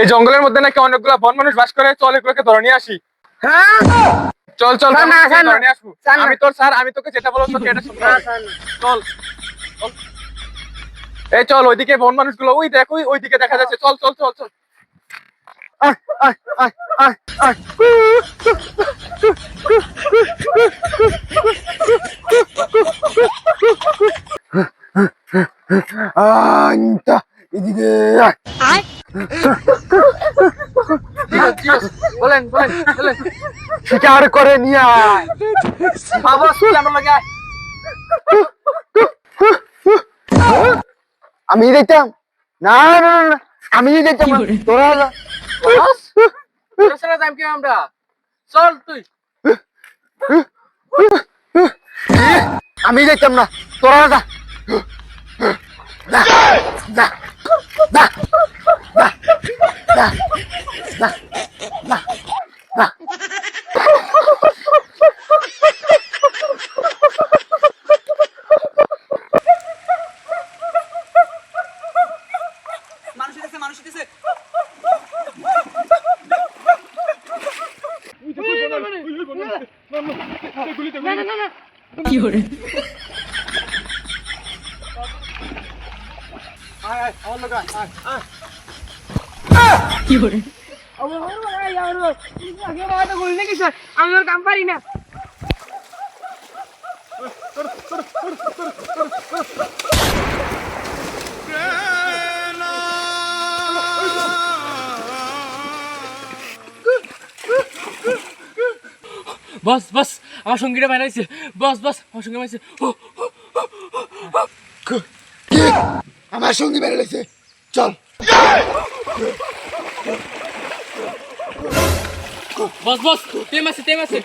এই জঙ্গলের মধ্যে নাকি অনেকগুলো বন মানুষ বাস করে চল এগুলোকে ধরে নিয়ে আসি হ্যাঁ চল চল ধরে। নিয়ে আসব। আমি তোর স্যার আমি তোকে যেটা বলব তোকে এটা। চল চল। এই চল ওইদিকে বন মানুষগুলো ওই দেখ ওই ওইদিকে দেখা যাচ্ছে চল চল চল চল। আইনটা এদিকে আয়। বলেন বলেন বলেন শিকার করে নিয়ে আয় বাবা আমার লাগে। আমি দেখতাম না না না, আমি দেখতাম না। তোরা যা। বাস? তোর সাথে যাইম কি আমরা চল তুই আমি দেখতাম না তোরা যা যা যা মানুষ দিতেছে মানুষ দিতেছে আমি ওর কাম পারি না। বস বস আমার সঙ্গীটা বাইরে বস বস আমার সঙ্গী বাইরে আমার সঙ্গী লেগেছে চল। বস বস টেম আছে টেম আছে।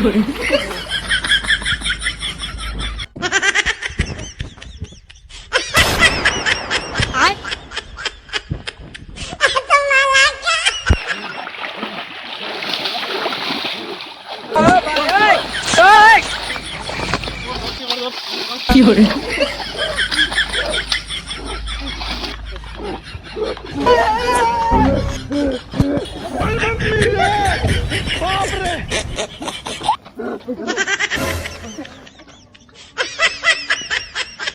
Sorry. Llore. ¡Pobre!